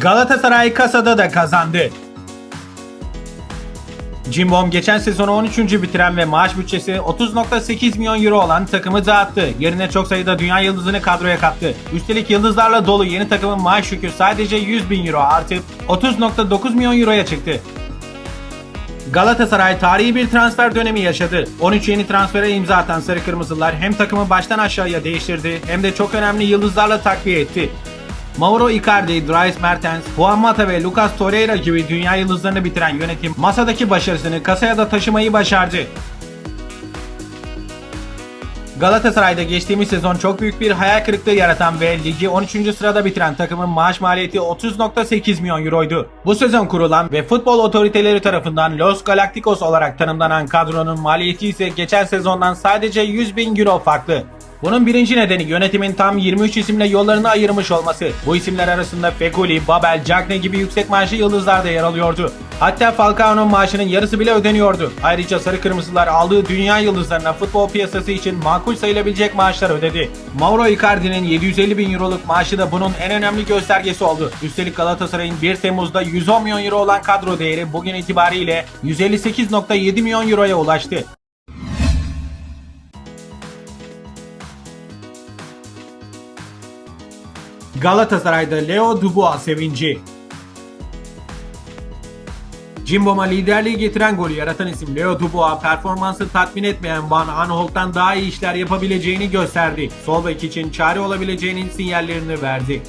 Galatasaray kasada da kazandı. Cimbom geçen sezonu 13. bitiren ve maaş bütçesi 30.8 milyon euro olan takımı dağıttı. Yerine çok sayıda dünya yıldızını kadroya kattı. Üstelik yıldızlarla dolu yeni takımın maaş yükü sadece 100 bin euro artıp 30.9 milyon euroya çıktı. Galatasaray tarihi bir transfer dönemi yaşadı. 13 yeni transfere imza atan Sarı Kırmızılar hem takımı baştan aşağıya değiştirdi hem de çok önemli yıldızlarla takviye etti. Mauro Icardi, Dries Mertens, Juan Mata ve Lucas Torreira gibi dünya yıldızlarını bitiren yönetim masadaki başarısını kasaya da taşımayı başardı. Galatasaray'da geçtiğimiz sezon çok büyük bir hayal kırıklığı yaratan ve ligi 13. sırada bitiren takımın maaş maliyeti 30.8 milyon euroydu. Bu sezon kurulan ve futbol otoriteleri tarafından Los Galacticos olarak tanımlanan kadronun maliyeti ise geçen sezondan sadece 100 bin euro farklı. Bunun birinci nedeni yönetimin tam 23 isimle yollarını ayırmış olması. Bu isimler arasında Fekuli, Babel, Cagne gibi yüksek maaşlı yıldızlar da yer alıyordu. Hatta Falcao'nun maaşının yarısı bile ödeniyordu. Ayrıca Sarı Kırmızılar aldığı dünya yıldızlarına futbol piyasası için makul sayılabilecek maaşlar ödedi. Mauro Icardi'nin 750 bin euroluk maaşı da bunun en önemli göstergesi oldu. Üstelik Galatasaray'ın 1 Temmuz'da 110 milyon euro olan kadro değeri bugün itibariyle 158.7 milyon euroya ulaştı. Galatasaray'da Leo Dubois sevinci. Cimbom'a liderliği getiren golü yaratan isim Leo Dubois performansı tatmin etmeyen Van Aanholt'tan daha iyi işler yapabileceğini gösterdi. Sol bek için çare olabileceğinin sinyallerini verdi.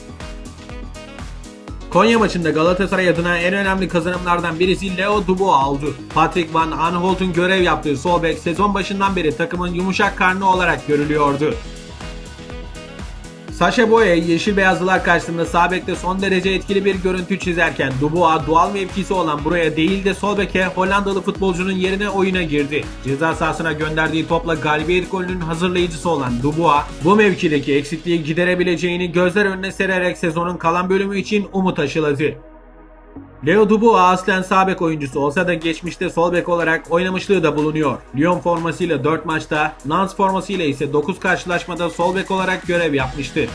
Konya maçında Galatasaray adına en önemli kazanımlardan birisi Leo Dubois aldı. Patrick Van Aanholt'un görev yaptığı sol bek sezon başından beri takımın yumuşak karnı olarak görülüyordu. Saşa Boye yeşil beyazlılar karşısında sağ bekte son derece etkili bir görüntü çizerken Dubois doğal mevkisi olan buraya değil de sol beke Hollandalı futbolcunun yerine oyuna girdi. Ceza sahasına gönderdiği topla galibiyet golünün hazırlayıcısı olan Dubois bu mevkideki eksikliği giderebileceğini gözler önüne sererek sezonun kalan bölümü için umut aşıladı. Leo Dubois aslen sağ bek oyuncusu olsa da geçmişte sol bek olarak oynamışlığı da bulunuyor. Lyon formasıyla 4 maçta, Nantes formasıyla ise 9 karşılaşmada sol bek olarak görev yapmıştı.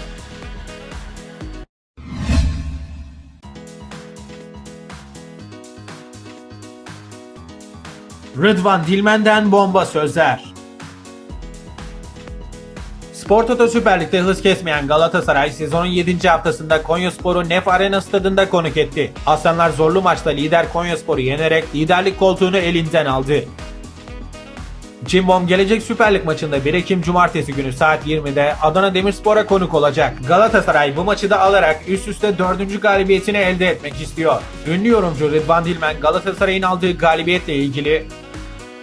Rıdvan Dilmen'den bomba sözler. Spor Toto Süper Lig'de hız kesmeyen Galatasaray sezonun 7. haftasında Konyaspor'u Nef Arena stadında konuk etti. Aslanlar zorlu maçta lider Konyaspor'u yenerek liderlik koltuğunu elinden aldı. Cimbom gelecek Süper Lig maçında 1 Ekim Cumartesi günü saat 20'de Adana Demirspor'a konuk olacak. Galatasaray bu maçı da alarak üst üste 4. galibiyetini elde etmek istiyor. Ünlü yorumcu Rıdvan Dilmen Galatasaray'ın aldığı galibiyetle ilgili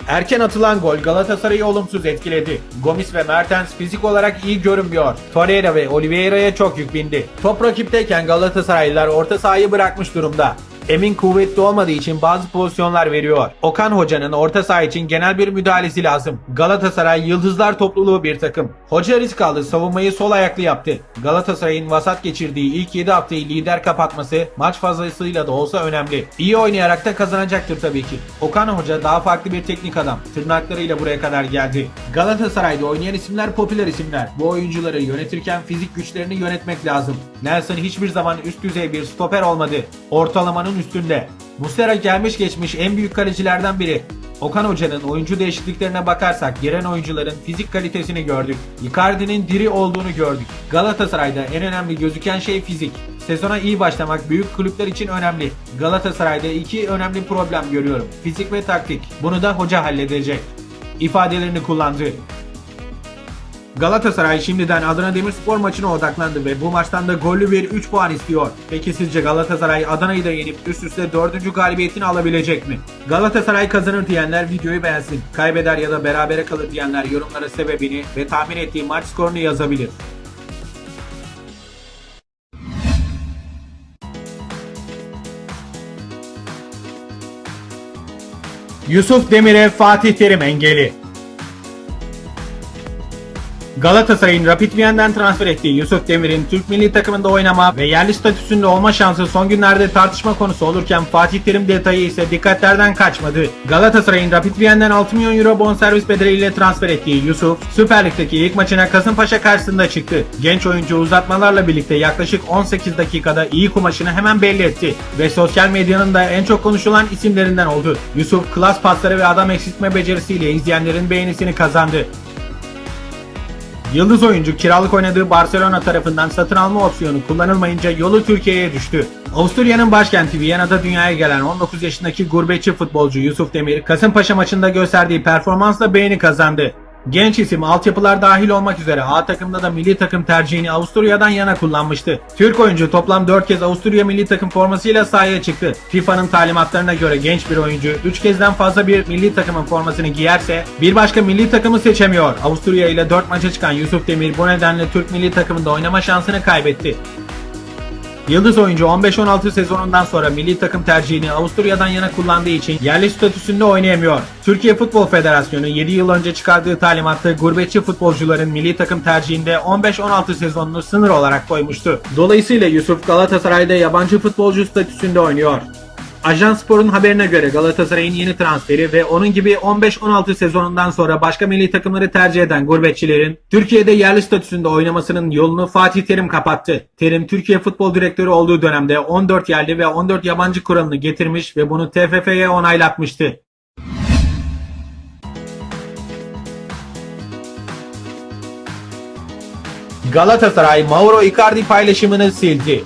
Erken atılan gol Galatasaray'ı olumsuz etkiledi. Gomis ve Mertens fizik olarak iyi görünmüyor. Torreira ve Oliveira'ya çok yük bindi. Top rakipteyken Galatasaraylılar orta sahayı bırakmış durumda. Emin kuvvetli olmadığı için bazı pozisyonlar veriyor. Okan Hoca'nın orta saha için genel bir müdahalesi lazım. Galatasaray yıldızlar topluluğu bir takım. Hoca risk aldı savunmayı sol ayaklı yaptı. Galatasaray'ın vasat geçirdiği ilk 7 haftayı lider kapatması maç fazlasıyla da olsa önemli. İyi oynayarak da kazanacaktır tabii ki. Okan Hoca daha farklı bir teknik adam. Tırnaklarıyla buraya kadar geldi. Galatasaray'da oynayan isimler popüler isimler. Bu oyuncuları yönetirken fizik güçlerini yönetmek lazım. Nelson hiçbir zaman üst düzey bir stoper olmadı. Ortalamanın üstünde. Muslera gelmiş geçmiş en büyük kalecilerden biri. Okan Hoca'nın oyuncu değişikliklerine bakarsak giren oyuncuların fizik kalitesini gördük. Icardi'nin diri olduğunu gördük. Galatasaray'da en önemli gözüken şey fizik. Sezona iyi başlamak büyük kulüpler için önemli. Galatasaray'da iki önemli problem görüyorum. Fizik ve taktik. Bunu da hoca halledecek. ifadelerini kullandı. Galatasaray şimdiden Adana Demirspor maçına odaklandı ve bu maçtan da gollü bir 3 puan istiyor. Peki sizce Galatasaray Adana'yı da yenip üst üste 4. galibiyetini alabilecek mi? Galatasaray kazanır diyenler videoyu beğensin. Kaybeder ya da berabere kalır diyenler yorumlara sebebini ve tahmin ettiği maç skorunu yazabilir. Yusuf Demir'e Fatih Terim engeli. Galatasaray'ın Rapid Viena'dan transfer ettiği Yusuf Demir'in Türk milli takımında oynama ve yerli statüsünde olma şansı son günlerde tartışma konusu olurken Fatih Terim detayı ise dikkatlerden kaçmadı. Galatasaray'ın Rapid Viena'dan 6 milyon euro bonservis bedeliyle transfer ettiği Yusuf, Süper Lig'deki ilk maçına Kasımpaşa karşısında çıktı. Genç oyuncu uzatmalarla birlikte yaklaşık 18 dakikada iyi kumaşını hemen belli etti ve sosyal medyanın da en çok konuşulan isimlerinden oldu. Yusuf klas pasları ve adam eksiltme becerisiyle izleyenlerin beğenisini kazandı. Yıldız oyuncu kiralık oynadığı Barcelona tarafından satın alma opsiyonu kullanılmayınca yolu Türkiye'ye düştü. Avusturya'nın başkenti Viyana'da dünyaya gelen 19 yaşındaki gurbetçi futbolcu Yusuf Demir, Kasımpaşa maçında gösterdiği performansla beğeni kazandı. Genç isim altyapılar dahil olmak üzere A takımda da milli takım tercihini Avusturya'dan yana kullanmıştı. Türk oyuncu toplam 4 kez Avusturya milli takım formasıyla sahaya çıktı. FIFA'nın talimatlarına göre genç bir oyuncu 3 kezden fazla bir milli takımın formasını giyerse bir başka milli takımı seçemiyor. Avusturya ile 4 maça çıkan Yusuf Demir bu nedenle Türk milli takımında oynama şansını kaybetti. Yıldız oyuncu 15-16 sezonundan sonra milli takım tercihini Avusturya'dan yana kullandığı için yerli statüsünde oynayamıyor. Türkiye Futbol Federasyonu 7 yıl önce çıkardığı talimatta gurbetçi futbolcuların milli takım tercihinde 15-16 sezonunu sınır olarak koymuştu. Dolayısıyla Yusuf Galatasaray'da yabancı futbolcu statüsünde oynuyor. Ajans Spor'un haberine göre Galatasaray'ın yeni transferi ve onun gibi 15-16 sezonundan sonra başka milli takımları tercih eden gurbetçilerin Türkiye'de yerli statüsünde oynamasının yolunu Fatih Terim kapattı. Terim Türkiye Futbol Direktörü olduğu dönemde 14 yerli ve 14 yabancı kuralını getirmiş ve bunu TFF'ye onaylatmıştı. Galatasaray Mauro Icardi paylaşımını sildi.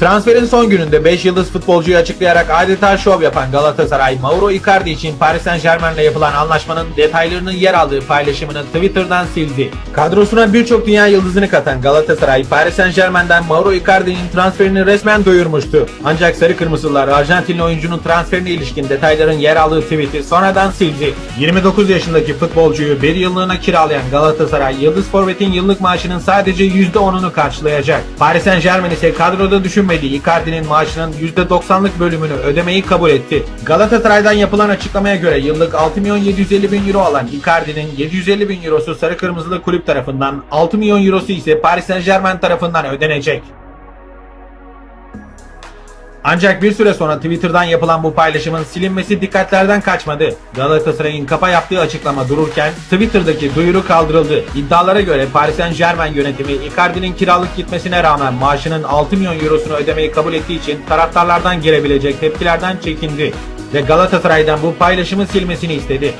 Transferin son gününde 5 yıldız futbolcuyu açıklayarak adeta şov yapan Galatasaray, Mauro Icardi için Paris Saint Germain'le yapılan anlaşmanın detaylarının yer aldığı paylaşımını Twitter'dan sildi. Kadrosuna birçok dünya yıldızını katan Galatasaray, Paris Saint Germain'den Mauro Icardi'nin transferini resmen duyurmuştu. Ancak Sarı Kırmızılar Arjantinli oyuncunun transferine ilişkin detayların yer aldığı tweet'i sonradan sildi. 29 yaşındaki futbolcuyu bir yıllığına kiralayan Galatasaray, Yıldız Forvet'in yıllık maaşının sadece %10'unu karşılayacak. Paris Saint Germain ise kadroda düşünmediği Icardi'nin maaşının %90'lık bölümünü ödemeyi kabul etti. Galatasaray'dan yapılan açıklamaya göre yıllık 6 milyon 750 bin euro alan Icardi'nin 750 bin eurosu Sarı Kırmızılı kulüp tarafından, 6 milyon eurosu ise Paris Saint Germain tarafından ödenecek. Ancak bir süre sonra Twitter'dan yapılan bu paylaşımın silinmesi dikkatlerden kaçmadı. Galatasaray'ın kapa yaptığı açıklama dururken Twitter'daki duyuru kaldırıldı. İddialara göre Paris Saint Germain yönetimi Icardi'nin kiralık gitmesine rağmen maaşının 6 milyon eurosunu ödemeyi kabul ettiği için taraftarlardan gelebilecek tepkilerden çekindi ve Galatasaray'dan bu paylaşımı silmesini istedi.